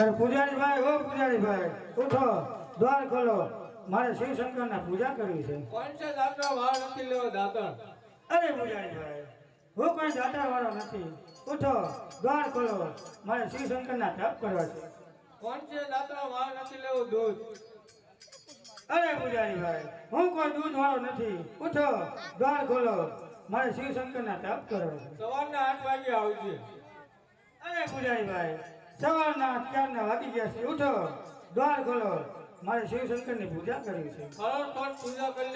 અરે પૂજારી ભાઈ ઓ પૂજારી ભાઈ ઉઠો દ્વાર ખોલો. મારે શિવશંકરના પૂજા કરવી છે. કોણ છે નથી લેવો અરે ભાઈ હું કોઈ દાતા વાળો નથી. ઉઠો દ્વાર ખોલો. મારે શિવશંકરના તપ કરવા છે. કોણ છે નથી લેવો દૂધ. અરે પૂજારી ભાઈ હું કોઈ દૂધ વાળો નથી. ઉઠો દ્વાર ખોલો. મારે શિવશંકરના તપ કરવા છે. સવારના આઠ વાગે આવજે. અરે પૂજારીભાઈ સવારના અત્યારના વાગી ગયા છે. ઉઠો દ્વાર ખોલો. મારે શિવશંકરની પૂજા કરવી છે. ખરો તો પૂજા કરી